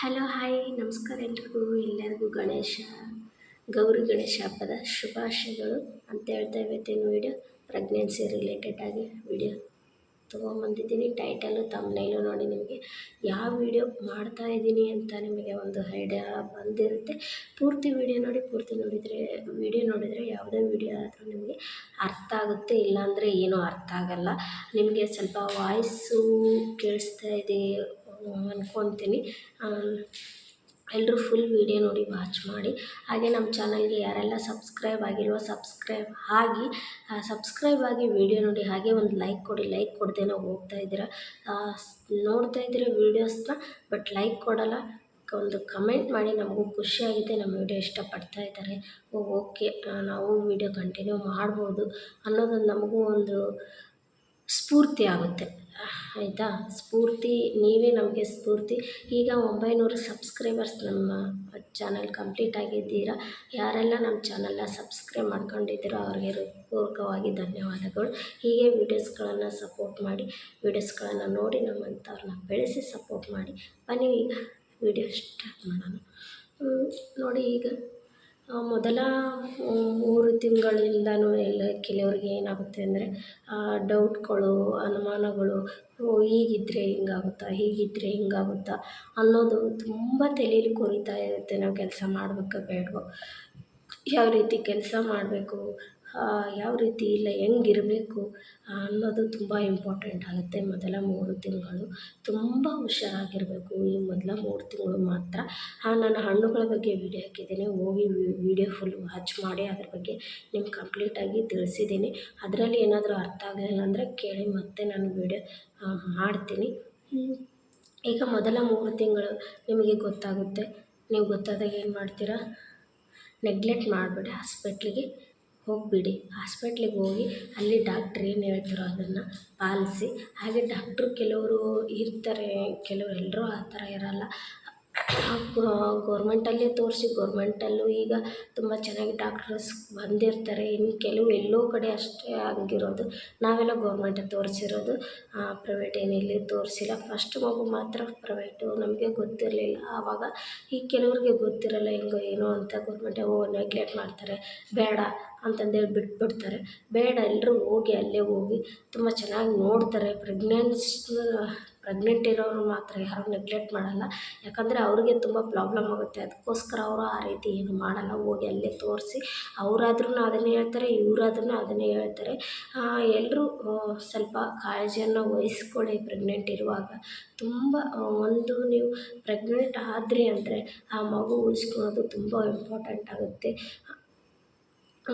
Hello, hi. ನಮಸ್ಕಾರ ಎಲ್ರಿಗೂ. ಎಲ್ಲರಿಗೂ ಗಣೇಶ, ಗೌರಿ ಗಣೇಶ ಹಬ್ಬದ ಶುಭಾಶಯಗಳು ಅಂತ ಹೇಳ್ತಾ ಇವತ್ತಿನ ವಿಡಿಯೋ ಪ್ರೆಗ್ನೆನ್ಸಿ ರಿಲೇಟೆಡ್ ಆಗಿ ವಿಡಿಯೋ ತೊಗೊಂಬಂದಿದ್ದೀನಿ. ಟೈಟಲು ತಮ್ಮನೇಲು ನೋಡಿ ನಿಮಗೆ ಯಾವ ವಿಡಿಯೋ ಮಾಡ್ತಾ ಇದ್ದೀನಿ ಅಂತ ನಿಮಗೆ ಒಂದು ಐಡಿಯಾ ಬಂದಿರುತ್ತೆ. ಪೂರ್ತಿ ವಿಡಿಯೋ ನೋಡಿ, ಪೂರ್ತಿ ನೋಡಿದರೆ ವಿಡಿಯೋ ನೋಡಿದರೆ ಯಾವುದೇ ವಿಡಿಯೋ ಆದರೂ ನಿಮಗೆ ಅರ್ಥ ಆಗುತ್ತೆ. ಇಲ್ಲಾಂದರೆ ಏನೂ ಅರ್ಥ ಆಗಲ್ಲ. ನಿಮಗೆ ಸ್ವಲ್ಪ ವಾಯ್ಸು ಕೇಳಿಸ್ತಾ ಇದೆ ಅಂದ್ಕೊತೀನಿ ಎಲ್ಲರೂ ಫುಲ್ ವೀಡಿಯೋ ನೋಡಿ ವಾಚ್ ಮಾಡಿ. ಹಾಗೆ ನಮ್ಮ ಚಾನಲ್ಗೆ ಯಾರೆಲ್ಲ ಸಬ್ಸ್ಕ್ರೈಬ್ ಆಗಿಲ್ವೋ ಸಬ್ಸ್ಕ್ರೈಬ್ ಆಗಿ ಸಬ್ಸ್ಕ್ರೈಬ್ ಆಗಿ ವೀಡಿಯೋ ನೋಡಿ, ಹಾಗೆ ಒಂದು ಲೈಕ್ ಕೊಡಿ. ಲೈಕ್ ಕೊಡ್ದೇನೆ ಹೋಗ್ತಾ ಇದ್ದೀರಾ. ನೋಡ್ತಾ ಇದ್ದೀರಾ ವೀಡಿಯೋಸ್ನ ಬಟ್ ಲೈಕ್ ಕೊಡೋಲ್ಲ. ಒಂದು ಕಮೆಂಟ್ ಮಾಡಿ, ನಮಗೂ ಖುಷಿಯಾಗಿದೆ ನಮ್ಮ ವೀಡಿಯೋ ಇಷ್ಟಪಡ್ತಾ ಇದ್ದಾರೆ. ಓಕೆ ನಾವು ವೀಡಿಯೋ ಕಂಟಿನ್ಯೂ ಮಾಡ್ಬೋದು ಅನ್ನೋದೊಂದು ನಮಗೂ ಒಂದು ಸ್ಫೂರ್ತಿ ಆಗುತ್ತೆ. ಆಯಿತಾ? ಸ್ಫೂರ್ತಿ, ನೀವೇ ನಮಗೆ ಸ್ಫೂರ್ತಿ. ಈಗ ಒಂಬೈನೂರು ಸಬ್ಸ್ಕ್ರೈಬರ್ಸ್ ನಮ್ಮ ಚಾನಲ್ ಕಂಪ್ಲೀಟ್ ಆಗಿದ್ದೀರಾ? ಯಾರೆಲ್ಲ ನಮ್ಮ ಚಾನಲ್ನ ಸಬ್ಸ್ಕ್ರೈಬ್ ಮಾಡ್ಕೊಂಡಿದ್ದೀರೋ ಅವ್ರಿಗೆ ಹೃತ್ಪೂರ್ವಕವಾಗಿ ಧನ್ಯವಾದಗಳು. ಹೀಗೆ ವೀಡಿಯೋಸ್ಗಳನ್ನು ಸಪೋರ್ಟ್ ಮಾಡಿ ವೀಡಿಯೋಸ್ಗಳನ್ನು ನೋಡಿ ನಮ್ಮಂಥವ್ರನ್ನ ಬೆಳೆಸಿ ಸಪೋರ್ಟ್ ಮಾಡಿ. ಬನ್ನಿ ಈಗ ವಿಡಿಯೋ ಸ್ಟಾರ್ಟ್ ಮಾಡೋಣ. ನೋಡಿ ಈಗ. ಮೊದಲ ಮೂರು ತಿಂಗಳಿಂದಲೂ ಎಲ್ಲ ಕೆಲವ್ರಿಗೆ ಏನಾಗುತ್ತೆ ಅಂದರೆ ಡೌಟ್ಗಳು, ಅನುಮಾನಗಳು, ಓ, ಹೀಗಿದ್ರೆ ಹಿಂಗಾಗುತ್ತಾ ಹೀಗಿದ್ರೆ ಹಿಂಗಾಗುತ್ತಾ ಅನ್ನೋದು ತುಂಬ ತಲೇಲಿ ಕೊರಿತಾ ಇರುತ್ತೆ ನಾವು ಕೆಲಸ ಮಾಡಬೇಕಾ ಬೇಡವೋ. ಯಾವ ರೀತಿ ಕೆಲಸ ಮಾಡಬೇಕು ಯಾವ ರೀತಿ ಇಲ್ಲ, ಹೆಂಗಿರಬೇಕು ಅನ್ನೋದು ತುಂಬ ಇಂಪಾರ್ಟೆಂಟ್ ಆಗುತ್ತೆ ಮೊದಲ ಮೂರು ತಿಂಗಳು. ತುಂಬ ಹುಷಾರಾಗಿರಬೇಕು ಈ ಮೊದಲ ಮೂರು ತಿಂಗಳು ಮಾತ್ರ. ನಾನು ಹಣ್ಣುಗಳ ಬಗ್ಗೆ ವೀಡಿಯೋ ಹಾಕಿದ್ದೀನಿ. ಹೋಗಿ ವೀಡಿಯೋ ಫುಲ್ ವಾಚ್ ಮಾಡಿ ಅದ್ರ ಬಗ್ಗೆ ನಿಮ್ಗೆ ಕಂಪ್ಲೀಟಾಗಿ ತಿಳಿಸಿದ್ದೀನಿ. ಅದರಲ್ಲಿ ಏನಾದರೂ ಅರ್ಥ ಆಗಲಿಲ್ಲ ಅಂದರೆ ಕೇಳಿ ಮತ್ತೆ ನಾನು ವೀಡಿಯೋ ಮಾಡ್ತೀನಿ. ಈಗ ಮೊದಲ ಮೂರು ತಿಂಗಳು ನಿಮಗೆ ಗೊತ್ತಾಗುತ್ತೆ. ನೀವು ಗೊತ್ತಾದಾಗ ಏನು ಮಾಡ್ತೀರಾ? ನೆಗ್ಲೆಕ್ಟ್ ಮಾಡಬೇಡಿ ಹಾಸ್ಪಿಟ್ಲಿಗೆ ಹೋಗಿಬಿಡಿ. ಹಾಸ್ಪೆಟ್ಲಿಗೆ ಹೋಗಿ ಅಲ್ಲಿ ಡಾಕ್ಟ್ರ್ ಏನು ಹೇಳ್ತಾರೋ ಅದನ್ನು ಪಾಲಿಸಿ. ಹಾಗೆ ಡಾಕ್ಟ್ರು ಕೆಲವರು ಇರ್ತಾರೆ, ಕೆಲವರು ಎಲ್ಲರೂ ಆ ಥರ ಇರೋಲ್ಲ. ಗೌರ್ಮೆಂಟಲ್ಲೇ ತೋರಿಸಿ, ಗೌರ್ಮೆಂಟಲ್ಲೂ ಈಗ ತುಂಬ ಚೆನ್ನಾಗಿ ಡಾಕ್ಟರ್ಸ್ ಬಂದಿರ್ತಾರೆ. ಇನ್ನು ಕೆಲವು ಎಲ್ಲೋ ಕಡೆ ಅಷ್ಟೇ ಹಂಗಿರೋದು. ನಾವೆಲ್ಲ ಗೌರ್ಮೆಂಟೇ ತೋರಿಸಿರೋದು. ಪ್ರೈವೇಟ್ ಏನಿಲ್ಲ ತೋರಿಸಿಲ್ಲ. ಫಸ್ಟ್ ಮಗು ಮಾತ್ರ ಪ್ರೈವೇಟು ನಮಗೆ ಗೊತ್ತಿರಲಿಲ್ಲ. ಆವಾಗ ಈಗ ಕೆಲವ್ರಿಗೆ ಗೊತ್ತಿರಲ್ಲ ಹೆಂಗೋ ಏನೋ ಅಂತ ಗೌರ್ಮೆಂಟೇ, ಓ ನೆಗ್ಲೆಕ್ಟ್ ಮಾಡ್ತಾರೆ. ಬೇಡ ಅಂತಂದೇಳಿ ಬಿಟ್ಬಿಡ್ತಾರೆ. ಬೇಡ ಎಲ್ಲರೂ ಹೋಗಿ ಅಲ್ಲೇ ಹೋಗಿ ತುಂಬ ಚೆನ್ನಾಗಿ ನೋಡ್ತಾರೆ. ಪ್ರೆಗ್ನೆನ್ಸ್ ಪ್ರೆಗ್ನೆಂಟ್ ಇರೋರು ಮಾತ್ರ ಯಾರೂ ನೆಗ್ಲೆಕ್ಟ್ ಮಾಡಲ್ಲ. ಯಾಕಂದರೆ ಅವ್ರಿಗೆ ತುಂಬ ಪ್ರಾಬ್ಲಮ್ ಆಗುತ್ತೆ. ಅದಕ್ಕೋಸ್ಕರ ಅವರು ಆ ರೀತಿ ಏನು ಮಾಡಲ್ಲ. ಹೋಗಿ ಅಲ್ಲೇ ತೋರಿಸಿ ಅವರಾದ್ರೂ ಅದನ್ನೇ ಹೇಳ್ತಾರೆ ಇವರಾದ್ರೂ ಅದನ್ನೇ ಹೇಳ್ತಾರೆ. ಎಲ್ಲರೂ ಸ್ವಲ್ಪ ಕಾಳಜಿಯನ್ನು ವಹಿಸ್ಕೊಳ್ಳಿ ಪ್ರೆಗ್ನೆಂಟ್ ಇರುವಾಗ. ತುಂಬ ಒಂದು ನೀವು ಪ್ರೆಗ್ನೆಂಟ್ ಆದ್ರಿ ಅಂದರೆ ಆ ಮಗು ಉಳಿಸ್ಕೊಳ್ಳೋದು ತುಂಬ ಇಂಪಾರ್ಟೆಂಟ್ ಆಗುತ್ತೆ.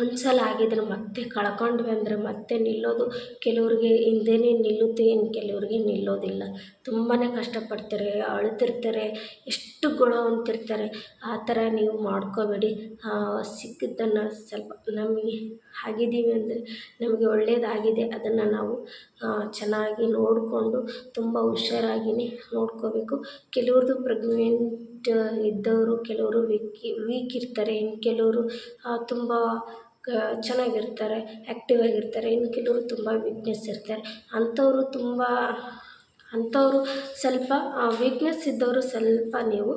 ಒಂದು ಸಲ ಆಗಿದ್ರೆ ಮತ್ತೆ ಕಳ್ಕೊಂಡ್ವಿ ಅಂದರೆ ಮತ್ತೆ ನಿಲ್ಲೋದು. ಕೆಲವ್ರಿಗೆ ಹಿಂದೆನೇ ನಿಲ್ಲುತ್ತೆ, ಇನ್ನು ಕೆಲವ್ರಿಗೆ ನಿಲ್ಲೋದಿಲ್ಲ. ತುಂಬಾ ಕಷ್ಟಪಡ್ತಾರೆ, ಅಳ್ತಿರ್ತಾರೆ, ಎಷ್ಟು ಗೊಳ ಅಂತಿರ್ತಾರೆ ಆ ಥರ ನೀವು ಮಾಡ್ಕೋಬೇಡಿ. ಸಿಕ್ಕಿದ್ದನ್ನು ಸ್ವಲ್ಪ ನಮಗೆ ಆಗಿದ್ದೀವಿ ಅಂದರೆ ನಮಗೆ ಒಳ್ಳೆಯದಾಗಿದೆ ಅದನ್ನು ನಾವು ಚೆನ್ನಾಗಿ ನೋಡಿಕೊಂಡು ತುಂಬ ಹುಷಾರಾಗಿಯೇ ನೋಡ್ಕೋಬೇಕು. ಕೆಲವ್ರದ್ದು ಪ್ರೆಗ್ನೆಂಟ್ ಇದ್ದವರು ಕೆಲವರು ವೀಕ್ ವೀಕ್ ಇರ್ತಾರೆ. ಇನ್ನು ಕೆಲವರು ತುಂಬ ಚೆನ್ನಾಗಿರ್ತಾರೆ ಆ್ಯಕ್ಟಿವ್ ಆಗಿರ್ತಾರೆ. ಇನ್ನು ಕೆಲವರು ತುಂಬ ವೀಕ್ನೆಸ್ ಇರ್ತಾರೆ. ಅಂಥವರು ತುಂಬ, ಅಂಥವರು ಸ್ವಲ್ಪ ವೀಕ್ನೆಸ್ ಇದ್ದವರು ಸ್ವಲ್ಪ ನೀವು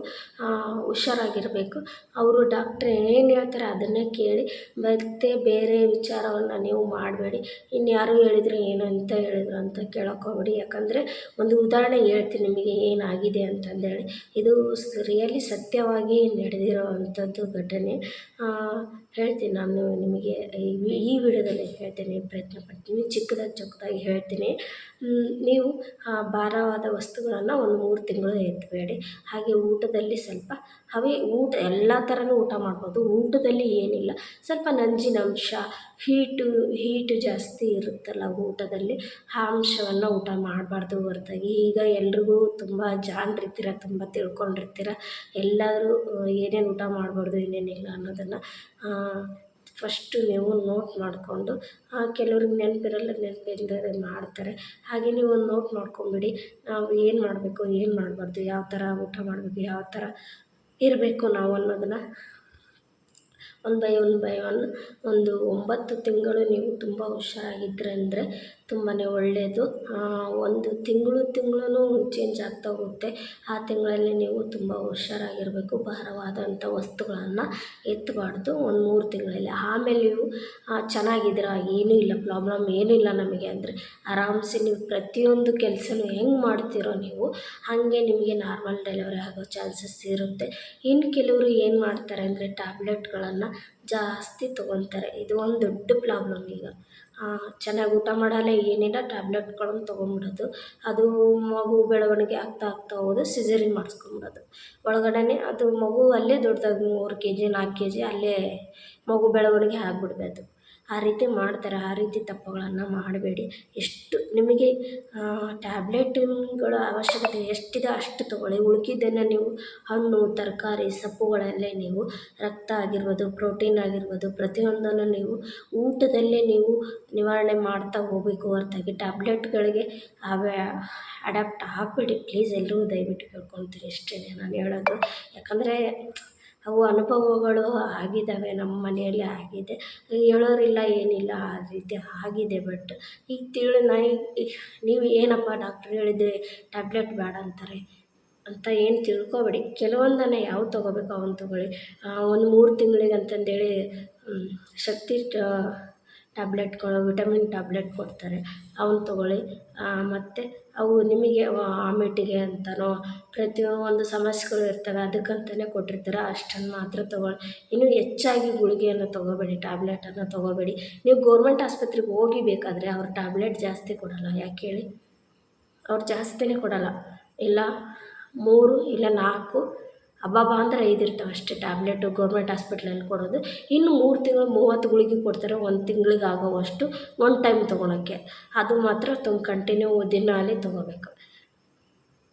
ಹುಷಾರಾಗಿರಬೇಕು. ಅವರು ಡಾಕ್ಟ್ರ್ ಏನು ಹೇಳ್ತಾರೆ ಅದನ್ನೇ ಕೇಳಿ ಮತ್ತು ಬೇರೆ ವಿಚಾರವನ್ನು ನೀವು ಮಾಡಬೇಡಿ. ಇನ್ಯಾರು ಹೇಳಿದರೆ ಏನು ಅಂತ ಹೇಳಿದ್ರು ಅಂತ ಕೇಳೋಕೆ ಹೋಗ್ಬೇಡಿ. ಯಾಕಂದರೆ ಒಂದು ಉದಾಹರಣೆ ಹೇಳ್ತೀನಿ ನಿಮಗೆ ಏನಾಗಿದೆ ಅಂತಂದೇಳಿ. ಇದು ರಿಯಲಿ ಸತ್ಯವಾಗಿ ನಡೆದಿರೋ ಅಂಥದ್ದು ಘಟನೆ. ಹೇಳ್ತೀನಿ, ನಾನು ನಿಮಗೆ ಈ ವಿಡಿಯೋದಲ್ಲಿ ಹೇಳ್ತೀನಿ, ಪ್ರಯತ್ನ ಪಡ್ತೀನಿ, ಚಿಕ್ಕದಾಗಿ ಚಿಕ್ಕದಾಗಿ ಹೇಳ್ತೀನಿ. ನೀವು ಭಾರವಾದ ವಸ್ತುಗಳನ್ನು ಒಂದು ಮೂರು ತಿಂಗಳು ಎತ್ತಬೇಡಿ ಹಾಗೆ ಊಟದಲ್ಲಿ ಸ್ವಲ್ಪ ಅವೇ ಊಟ, ಎಲ್ಲ ಥರನೂ ಊಟ ಮಾಡ್ಬೋದು. ಊಟದಲ್ಲಿ ಏನಿಲ್ಲ. ಸ್ವಲ್ಪ ನಂಜಿನಂಶ ಹೀಟು ಹೀಟು ಜಾಸ್ತಿ ಇರುತ್ತಲ್ಲ ಊಟದಲ್ಲಿ, ಆ ಅಂಶವನ್ನು ಊಟ ಮಾಡಬಾರ್ದು ಹೊರತಾಗಿ. ಈಗ ಎಲ್ರಿಗೂ ತುಂಬ ಜಾಣರಿರ್ತೀರ ತುಂಬ ತಿಳ್ಕೊಂಡಿರ್ತೀರ ಎಲ್ಲರೂ ಏನೇನು ಊಟ ಮಾಡಬಾರ್ದು, ಏನೇನಿಲ್ಲ ಅನ್ನೋದನ್ನು ಫಸ್ಟು ನೀವು ನೋಟ್ ಮಾಡಿಕೊಂಡು ಕೆಲವ್ರಿಗೆ ನೆನಪಿರಲ್ಲ ನೆನಪಿಲ್ದೇ ಮಾಡ್ತಾರೆ. ಹಾಗೆ ನೀವು ಒಂದು ನೋಟ್ ಮಾಡ್ಕೊಂಬಿಡಿ ನಾವು ಏನು ಮಾಡಬೇಕು, ಏನು ಮಾಡಬಾರ್ದು, ಯಾವ ಥರ ಊಟ ಮಾಡಬೇಕು, ಯಾವ ಥರ ಇರಬೇಕು ನಾವು ಅನ್ನೋದನ್ನು one by one by one ಒಂದು ಒಂಬತ್ತು ತಿಂಗಳು ನೀವು ತುಂಬ ಹುಷಾರಾಗಿದ್ದರೆ ಅಂದರೆ ತುಂಬಾ ಒಳ್ಳೆಯದು ಒಂದು ತಿಂಗಳು ತಿಂಗಳೂ ಚೇಂಜ್ ಆಗ್ತಾ ಹೋಗುತ್ತೆ. ಆ ತಿಂಗಳಲ್ಲಿ ನೀವು ತುಂಬ ಹುಷಾರಾಗಿರಬೇಕು. ಭಾರವಾದಂಥ ವಸ್ತುಗಳನ್ನು ಎತ್ತಬಾರ್ದು ಒಂದು ಮೂರು ತಿಂಗಳಲ್ಲಿ. ಆಮೇಲೆ ನೀವು ಚೆನ್ನಾಗಿದ್ದೀರಾ? ಏನೂ ಇಲ್ಲ. ಪ್ರಾಬ್ಲಮ್ ಏನೂ ಇಲ್ಲ ನಮಗೆ ಅಂದರೆ ಆರಾಮ್ಸೆ ನೀವು ಪ್ರತಿಯೊಂದು ಕೆಲಸನೂ ಹೆಂಗೆ ಮಾಡ್ತೀರೋ ನೀವು ಹಾಗೆ ನಿಮಗೆ ನಾರ್ಮಲ್ ಡೆಲಿವರಿ ಆಗೋ ಚಾನ್ಸಸ್ ಇರುತ್ತೆ. ಇನ್ನು ಕೆಲವರು ಏನು ಮಾಡ್ತಾರೆ ಅಂದರೆ ಟ್ಯಾಬ್ಲೆಟ್ಗಳನ್ನು ಜಾಸ್ತಿ ತೊಗೊತಾರೆ ಇದು ಒಂದು ದೊಡ್ಡ ಪ್ರಾಬ್ಲಮ್ ಈಗ. ಚೆನ್ನಾಗಿ ಊಟ ಮಾಡಲ್ಲ, ಏನಿಲ್ಲ ಟ್ಯಾಬ್ಲೆಟ್ಗಳನ್ನು ತೊಗೊಂಬಿಡೋದು ಅದು ಮಗು ಬೆಳವಣಿಗೆ ಆಗ್ತಾ ಆಗ್ತಾ ಹೋದ್ರೆ ಸಿಸೇರಿಯನ್ ಮಾಡಿಸ್ಕೊಂಬಿಡೋದು ಒಳಗಡೆನೆ ಅದು ಮಗು ಅಲ್ಲೇ ದೊಡ್ಡದಾಗಿ ಮೂರು ಕೆ ಜಿ ನಾಲ್ಕು ಕೆ ಜಿ ಅಲ್ಲೇ ಮಗು ಬೆಳವಣಿಗೆ ಆಗ್ಬಿಡ್ಬೇಕು ಆ ರೀತಿ ಮಾಡ್ತಾರೆ, ಆ ರೀತಿ ತಪ್ಪುಗಳನ್ನು ಮಾಡಬೇಡಿ. ಎಷ್ಟು ನಿಮಗೆ ಟ್ಯಾಬ್ಲೆಟ್ಗಳ ಅವಶ್ಯಕತೆ ಎಷ್ಟಿದೆ ಅಷ್ಟು ತೊಗೊಳ್ಳಿ. ಉಳ್ಕಿದ್ದನ್ನು ನೀವು ಹಣ್ಣು, ತರಕಾರಿ, ಸೊಪ್ಪುಗಳಲ್ಲೇ ನೀವು ರಕ್ತ ಆಗಿರ್ಬೋದು, ಪ್ರೋಟೀನ್ ಆಗಿರ್ಬೋದು, ಪ್ರತಿಯೊಂದನ್ನು ನೀವು ಊಟದಲ್ಲೇ ನೀವು ನಿವಾರಣೆ ಮಾಡ್ತಾ ಹೋಗಬೇಕು ಹೊರ್ತಾಗಿ. ಟ್ಯಾಬ್ಲೆಟ್ಗಳಿಗೆ ಅವೇ ಅಡಾಪ್ಟ್ ಆಗಬೇಡಿ. ಪ್ಲೀಸ್ ಎಲ್ಲರೂ ದಯವಿಟ್ಟು ಕೇಳ್ಕೊತೀನಿ ಇಷ್ಟೇ ನಾನು ಹೇಳೋದು. ಯಾಕಂದರೆ ಅವು ಅನುಭವಗಳು ಆಗಿದ್ದಾವೆ, ನಮ್ಮ ಮನೆಯಲ್ಲಿ ಆಗಿದೆ. ಹೇಳೋರಿಲ್ಲ, ಏನಿಲ್ಲ, ಆ ರೀತಿ ಆಗಿದೆ ಬಟ್ ಈಗ ತಿಳಿ ನಾ ನೀವು ಏನಪ್ಪ ಡಾಕ್ಟ್ರ್ ಹೇಳಿದ್ರೆ ಟ್ಯಾಬ್ಲೆಟ್ ಬೇಡ ಅಂತಾರೆ ಅಂತ ಏನು ತಿಳ್ಕೊಬೇಡಿ. ಕೆಲವೊಂದನ್ನು ಯಾವ ತಗೋಬೇಕು ಅವನ್ನ ತೊಗೊಳ್ಳಿ. ಒಂದು ಮೂರು ತಿಂಗ್ಳಿಗೆ ಅಂತಂದೇಳಿ ಶಕ್ತಿ ಟ್ಯಾಬ್ಲೆಟ್ಗಳು ವಿಟಮಿನ್ ಟ್ಯಾಬ್ಲೆಟ್ ಕೊಡ್ತಾರೆ. ಅವನ್ನ ತಗೊಳ್ಳಿ. ಮತ್ತು ಅವು ನಿಮಗೆ ವಾಮಿಟಿಗೆ ಅಂತಲೋ ಪ್ರತಿಯೊಂದು ಸಮಸ್ಯೆಗಳು ಇರ್ತವೆ ಅದಕ್ಕಂತಲೇ ಕೊಟ್ಟಿರ್ತಾರೆ. ಅಷ್ಟನ್ನು ಮಾತ್ರ ತಗೊಳ್ಳಿ. ಇನ್ನೂ ಹೆಚ್ಚಾಗಿ ಗುಳಿಗೆಯನ್ನು ತಗೋಬೇಡಿ ಟ್ಯಾಬ್ಲೆಟನ್ನು ತಗೋಬೇಡಿ. ನೀವು ಗೋರ್ಮೆಂಟ್ ಆಸ್ಪತ್ರೆಗೆ ಹೋಗಿ ಬೇಕಾದರೆ ಅವ್ರು ಟ್ಯಾಬ್ಲೆಟ್ ಜಾಸ್ತಿ ಕೊಡೋಲ್ಲ. ಯಾಕೆ ಹೇಳಿ? ಅವ್ರು ಜಾಸ್ತಿನೇ ಕೊಡೋಲ್ಲ. ಇಲ್ಲ ಮೂರು, ಇಲ್ಲ ನಾಲ್ಕು ಅಬ್ಬಬ್ಬಾ ಅಂದ್ರೆ ಐದು ಇರ್ತಾವೆ ಅಷ್ಟೇ. ಟ್ಯಾಬ್ಲೆಟು ಗೌರ್ಮೆಂಟ್ ಹಾಸ್ಪಿಟ್ಲಲ್ಲಿ ಕೊಡೋದು. ಇನ್ನು ಮೂರು ತಿಂಗಳು ಮೂವತ್ತು ಗುಳಿಗೆ ಕೊಡ್ತಾರೆ. ಒಂದು ತಿಂಗ್ಳಿಗೆ ಆಗೋವಷ್ಟು ಒನ್ ಟೈಮ್ ತೊಗೊಳಕ್ಕೆ. ಅದು ಮಾತ್ರ ತುಂಬ ಕಂಟಿನ್ಯೂ ದಿನಾಲಿ ತೊಗೋಬೇಕು.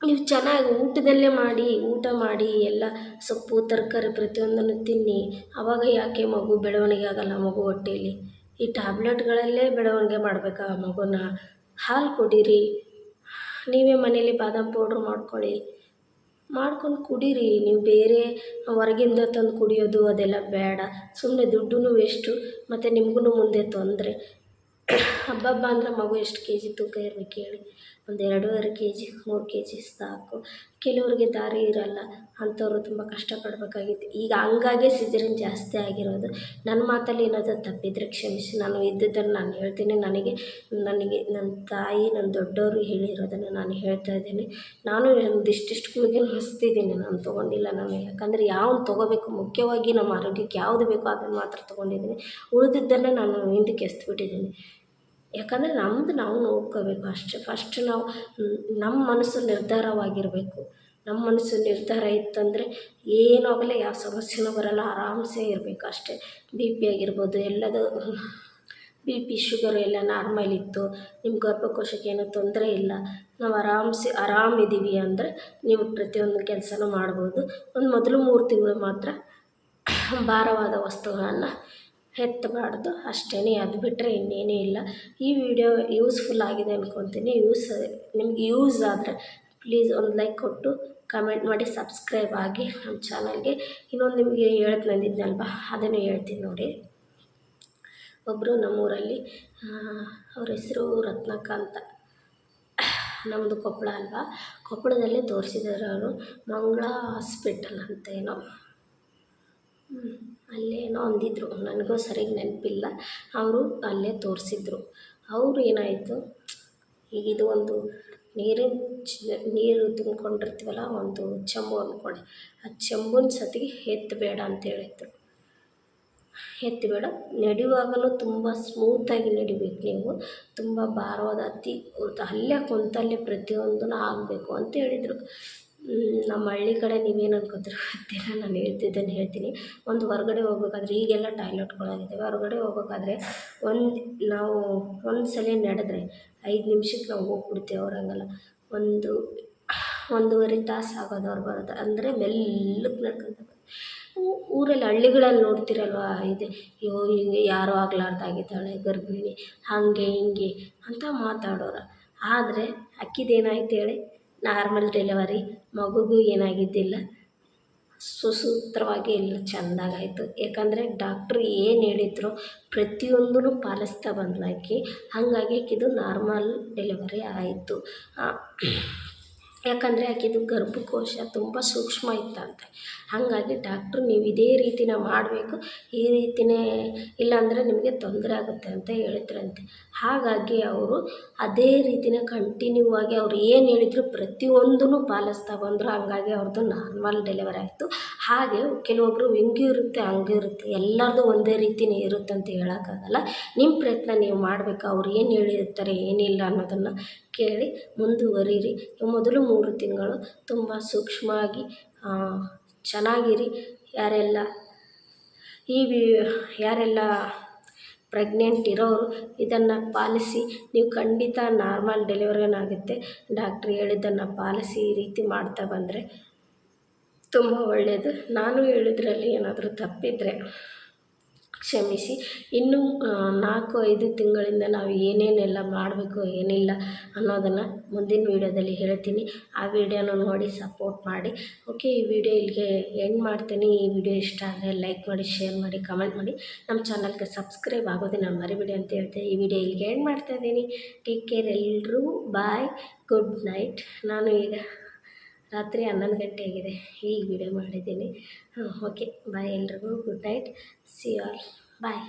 ನೀವು ಚೆನ್ನಾಗಿ ಊಟದಲ್ಲೇ ಮಾಡಿ, ಊಟ ಮಾಡಿ, ಎಲ್ಲ ಸೊಪ್ಪು, ತರಕಾರಿ ಪ್ರತಿಯೊಂದನ್ನು ತಿನ್ನಿ. ಅವಾಗ ಯಾಕೆ ಮಗು ಬೆಳವಣಿಗೆ ಆಗಲ್ಲ, ಮಗು ಹೊಟ್ಟೆಯಲ್ಲಿ ಈ ಟ್ಯಾಬ್ಲೆಟ್ಗಳಲ್ಲೇ ಬೆಳವಣಿಗೆ ಮಾಡಬೇಕಾ ಮಗುನ. ಹಾಲು ಕುಡೀರಿ. ನೀವೇ ಮನೇಲಿ ಬಾದಾಮ್ ಪೌಡ್ರ್ ಮಾಡ್ಕೊಳ್ಳಿ. ಮಾಡ್ಕೊಂಡು ಕುಡೀರಿ. ನೀವು ಬೇರೆ ಹೊರಗಿಂದ ತಂದು ಕುಡಿಯೋದು ಅದೆಲ್ಲ ಬೇಡ. ಸುಮ್ಮನೆ ದುಡ್ಡೂ ವೇಸ್ಟು, ಮತ್ತು ನಿಮ್ಗೂ ಮುಂದೆ ತೊಂದರೆ. ಹಬ್ಬ ಹಬ್ಬ ಅಂದರೆ ಮಗು ಎಷ್ಟು ಕೆ ಜಿ ತೂಕ ಇರ್ಬೇಕು ಹೇಳಿ ಒಂದು ಎರಡೂವರೆ ಕೆ ಜಿ ಮೂರು ಕೆ ಜಿ ಸಾಕು. ಕೆಲವ್ರಿಗೆ ದಾರಿ ಇರೋಲ್ಲ. ಅಂಥವ್ರು ತುಂಬ ಕಷ್ಟಪಡಬೇಕಾಗಿತ್ತು. ಈಗ ಹಂಗಾಗೆ ಸಿಜರಿನ್ ಜಾಸ್ತಿ ಆಗಿರೋದು. ನನ್ನ ಮಾತಲ್ಲಿ ಏನಾದರೂ ತಪ್ಪಿದ್ರೆ ಕ್ಷಮಿಸಿ. ನಾನು ಇದ್ದಿದ್ದನ್ನು ನಾನು ಹೇಳ್ತೀನಿ. ನನಗೆ ನನಗೆ ನನ್ನ ತಾಯಿ, ನನ್ನ ದೊಡ್ಡವರು ಹೇಳಿರೋದನ್ನು ನಾನು ಹೇಳ್ತಾ ಇದ್ದೀನಿ. ನಾನು ಇಷ್ಟಿಷ್ಟು ಗುಳಿಗೆ ನಾನು ತೊಗೊಂಡಿಲ್ಲ ನಾನು. ಯಾಕಂದರೆ ಯಾವ್ದು ತೊಗೋಬೇಕು? ಮುಖ್ಯವಾಗಿ ನಮ್ಮ ಆರೋಗ್ಯಕ್ಕೆ ಯಾವುದು ಬೇಕೋ ಅದನ್ನು ಮಾತ್ರ ತೊಗೊಂಡಿದ್ದೀನಿ. ಉಳಿದಿದ್ದನ್ನು ನಾನು ಹಿಂದಕ್ಕೆ ಎಸ್ದುಬಿಟ್ಟಿದ್ದೀನಿ ಯಾಕಂದರೆ ನಮ್ದು ನಾವು ನೋಡ್ಕೋಬೇಕು ಅಷ್ಟೇ. ಫಸ್ಟ್ ನಾವು ನಮ್ಮ ಮನಸ್ಸು ನಿರ್ಧಾರವಾಗಿರಬೇಕು. ನಮ್ಮ ಮನಸ್ಸು ನಿರ್ಧಾರ ಇತ್ತಂದರೆ ಏನೂ ಆಗಲ್ಲ, ಯಾವ ಸಮಸ್ಯೆನೂ ಬರಲ್ಲ, ಆರಾಮ್ಸೆ ಇರಬೇಕು ಅಷ್ಟೇ. ಬಿ ಪಿ ಆಗಿರ್ಬೋದು, ಎಲ್ಲದು ಬಿ ಪಿ ಶುಗರ್ ಎಲ್ಲ ನಾರ್ಮಲ್ ಇತ್ತು. ನಿಮ್ಮ ಗರ್ಭಕೋಶಕ್ಕೆ ಏನೂ ತೊಂದರೆ ಇಲ್ಲ. ನಾವು ಆರಾಮ್ಸೆ ಆರಾಮಿದ್ದೀವಿ ಅಂದರೆ ನೀವು ಪ್ರತಿಯೊಂದು ಕೆಲಸನೂ ಮಾಡ್ಬೋದು. ಒಂದು ಮೊದಲು ಮೂರು ತಿಂಗಳು ಮಾತ್ರ ಭಾರವಾದ ವಸ್ತುಗಳನ್ನು ಎತ್ತಬಾರ್ದು. ಅಷ್ಟೇ ಅದು ಬಿಟ್ಟರೆ ಇನ್ನೇನೂ ಇಲ್ಲ. ಈ ವಿಡಿಯೋ ಯೂಸ್ಫುಲ್ ಆಗಿದೆ ಅಂದ್ಕೊತೀನಿ ಯೂಸ್, ನಿಮ್ಗೆ ಯೂಸ್ ಆದರೆ ಪ್ಲೀಸ್ ಒಂದು ಲೈಕ್ ಕೊಟ್ಟು ಕಮೆಂಟ್ ಮಾಡಿ, ಸಬ್ಸ್ಕ್ರೈಬ್ ಆಗಿ ನಮ್ಮ ಚಾನಲ್ಗೆ. ಇನ್ನೊಂದು ನಿಮಗೆ ಹೇಳಕ್ಕೆ ನಂದಿದ್ನಲ್ವ ಅದನ್ನು ಹೇಳ್ತೀನಿ ನೋಡಿ. ಒಬ್ಬರು ನಮ್ಮೂರಲ್ಲಿ ಅವ್ರ ಹೆಸರು ರತ್ನಕ್ಕ ಅಂತ. ನಮ್ಮದು ಕೊಪ್ಪಳ ಅಲ್ವಾ? ಕೊಪ್ಪಳದಲ್ಲೇ ತೋರಿಸಿದ್ದಾರೆ ಅವರು. ಮಂಗಳ ಹಾಸ್ಪಿಟಲ್ ಅಂತ ಏನೋ ಅಲ್ಲೇನೋ ಅಂದಿದ್ದರು ನನಗೂ ಸರಿಗೆ ನೆನಪಿಲ್ಲ. ಅವರು ಅಲ್ಲೇ ತೋರಿಸಿದ್ರು. ಅವರು ಏನಾಯಿತು? ಈಗ ಇದು ಒಂದು ನೀರಿನ ಚ, ನೀರು ತುಂಬ್ಕೊಂಡಿರ್ತೀವಲ್ಲ, ಒಂದು ಚಂಬು ಅಂದ್ಕೊಳ್ಳಿ ಆ ಚೆಂಬುನ ಸತಿಗೆ ಎತ್ತಬೇಡ ಅಂತ ಹೇಳಿದ್ರು ಎತ್ತಬೇಡ ನಡೆಯುವಾಗಲೂ ತುಂಬ ಸ್ಮೂತಾಗಿ ನಡಿಬೇಕು ನೀವು. ತುಂಬ ಭಾರವಾದ ಅತಿ, ಅಲ್ಲೇ ಕುಂತಲ್ಲೇ ಪ್ರತಿಯೊಂದೂ ಆಗಬೇಕು ಅಂತ ಹೇಳಿದರು ನಮ್ಮ ಹಳ್ಳಿ ಕಡೆ ನೀವೇನು ಅನ್ಕೊತೀರ ಗೊತ್ತಿಲ್ಲ ನಾನು ಹೇಳ್ತಿದ್ದನ್ನು ಹೇಳ್ತೀನಿ. ಒಂದು ಹೊರ್ಗಡೆ ಹೋಗ್ಬೇಕಾದ್ರೆ ಈಗೆಲ್ಲ ಟಾಯ್ಲೆಟ್ಗಳಾಗಿದ್ದಾವೆ. ಹೊರ್ಗಡೆ ಹೋಗ್ಬೇಕಾದ್ರೆ ಒಂದು ನಾವು ಒಂದು ಸಲ ನಡೆದ್ರೆ ಐದು ನಿಮಿಷಕ್ಕೆ ನಾವು ಹೋಗ್ಬಿಡ್ತೀವಿ ಅವ್ರು ಹಂಗಲ್ಲ. ಒಂದು ಒಂದೂವರೆ ತಾಸು ಆಗೋದು ಅವ್ರು ಬರೋದು. ಅಂದರೆ ಮೆಲ್ಲಕ್ಕೆ ನಡ್ಕೊಂತ ಊರಲ್ಲಿ ಹಳ್ಳಿಗಳಲ್ಲಿ ನೋಡ್ತಿರಲ್ವಾ ಇದೆ. ಅಯ್ಯೋ, ಹಿಂಗೆ ಯಾರೂ ಆಗ್ಲಾರ್ದಾಗಿದ್ದಾಳೆ, ಗರ್ಭಿಣಿ, ಹಾಗೆ ಹಿಂಗೆ ಅಂತ ಮಾತಾಡೋರು. ಆದರೆ ಅಕ್ಕಿದೇನಾಯ್ತು ಹೇಳಿ? ನಾರ್ಮಲ್ ಡೆಲಿವರಿ, ಮಗುಗೂ ಏನಾಗಿದ್ದಿಲ್ಲ. ಸುಸೂತ್ರವಾಗಿ ಎಲ್ಲ ಚೆಂದಾಗಾಯಿತು. ಯಾಕಂದರೆ ಡಾಕ್ಟ್ರು ಏನು ಹೇಳಿದ್ರು ಪ್ರತಿಯೊಂದೂ ಪಾಲಿಸ್ತಾ ಬಂದ್ಲಾಕಿ ಹಾಗಾಗಿ ಇದು ನಾರ್ಮಲ್ ಡೆಲಿವರಿ ಆಯಿತು. ಯಾಕಂದರೆ ಆಕೆದು ಗರ್ಭಕೋಶ ತುಂಬ ಸೂಕ್ಷ್ಮ ಇತ್ತಂತೆ. ಹಾಗಾಗಿ ಡಾಕ್ಟ್ರು ನೀವು ಇದೇ ರೀತಿನ ಮಾಡಬೇಕು. ಈ ರೀತಿಯೇ ಇಲ್ಲಾಂದರೆ ನಿಮಗೆ ತೊಂದರೆ ಆಗುತ್ತೆ ಅಂತ ಹೇಳಿದ್ರಂತೆ. ಹಾಗಾಗಿ ಅವರು ಅದೇ ರೀತಿನೇ ಕಂಟಿನ್ಯೂ ಆಗಿ ಅವ್ರು ಏನು ಹೇಳಿದ್ರು ಪ್ರತಿಯೊಂದೂ ಪಾಲಿಸ್ತಾ ಬಂದರು. ಹಾಗಾಗಿ ಅವ್ರದ್ದು ನಾರ್ಮಲ್ ಡೆಲಿವರಿ ಆಯಿತು. ಹಾಗೆ ಕೆಲವೊಬ್ಬರು ಹಿಂಗೂ ಇರುತ್ತೆ, ಹಂಗೂ ಇರುತ್ತೆ. ಎಲ್ಲರದು ಒಂದೇ ರೀತಿನೇ ಇರುತ್ತೆ ಅಂತ ಹೇಳೋಕ್ಕಾಗಲ್ಲ. ನಿಮ್ಮ ಪ್ರಯತ್ನ ನೀವು ಮಾಡಬೇಕು. ಅವ್ರು ಏನು ಹೇಳಿರ್ತಾರೆ, ಏನಿಲ್ಲ ಅನ್ನೋದನ್ನು ಕೇಳಿ ಮುಂದುವರೀರಿ. ಮೊದಲು ಮೂರು ತಿಂಗಳು ತುಂಬ ಸೂಕ್ಷ್ಮವಾಗಿ ಚೆನ್ನಾಗಿರಿ. ಯಾರೆಲ್ಲ, ಈ ವಿ, ಯಾರೆಲ್ಲ ಪ್ರೆಗ್ನೆಂಟ್ ಇರೋರು, ಇದನ್ನು ಪಾಲಿಸಿ, ನೀವು ಖಂಡಿತ ನಾರ್ಮಲ್ ಡೆಲಿವರಿನಾಗುತ್ತೆ ಡಾಕ್ಟ್ರ್ ಹೇಳಿದ್ದನ್ನು ಪಾಲಿಸಿ ಈ ರೀತಿ ಮಾಡ್ತಾ ಬಂದರೆ ತುಂಬ ಒಳ್ಳೆಯದು ನಾನು ಹೇಳಿದ್ರಲ್ಲಿ ಏನಾದರೂ ತಪ್ಪಿದರೆ ಕ್ಷಮಿಸಿ. ಇನ್ನು ನಾಲ್ಕು, ಐದು ತಿಂಗಳಿಂದ ನಾವು ಏನೇನೆಲ್ಲ ಮಾಡಬೇಕು, ಏನಿಲ್ಲ ಅನ್ನೋದನ್ನು ಮುಂದಿನ ವೀಡಿಯೋದಲ್ಲಿ ಹೇಳ್ತೀನಿ. ಆ ವೀಡಿಯೋನ ನೋಡಿ ಸಪೋರ್ಟ್ ಮಾಡಿ. ಓಕೆ, ಈ ವಿಡಿಯೋ ಇಲ್ಲಿಗೆ ಎಂಡ್ ಮಾಡ್ತೀನಿ. ಈ ವಿಡಿಯೋ ಇಷ್ಟ ಆದರೆ ಲೈಕ್ ಮಾಡಿ, ಶೇರ್ ಮಾಡಿ, ಕಮೆಂಟ್ ಮಾಡಿ. ನಮ್ಮ ಚಾನಲ್ಗೆ ಸಬ್ಸ್ಕ್ರೈಬ್ ಆಗೋದನ್ನು ಮರಿಬೇಡಿ ಅಂತ ಹೇಳ್ತೀನಿ ಈ ವಿಡಿಯೋ ಇಲ್ಲಿಗೆ ಎಂಡ್ ಮಾಡ್ತಾಯಿದ್ದೀನಿ ಟೇಕ್ ಕೇರ್ ಎಲ್ಲರೂ ಬಾಯ್. Good night. ನಾನು ಈಗ ರಾತ್ರಿ ಹನ್ನೊಂದು ಗಂಟೆ ಆಗಿದೆ. ಈಗ ವಿಡಿಯೋ ಮಾಡಿದ್ದೀನಿ. ಹಾಂ ಓಕೆ ಬಾಯ್ ಎಲ್ರಿಗೂ. Good night see all bye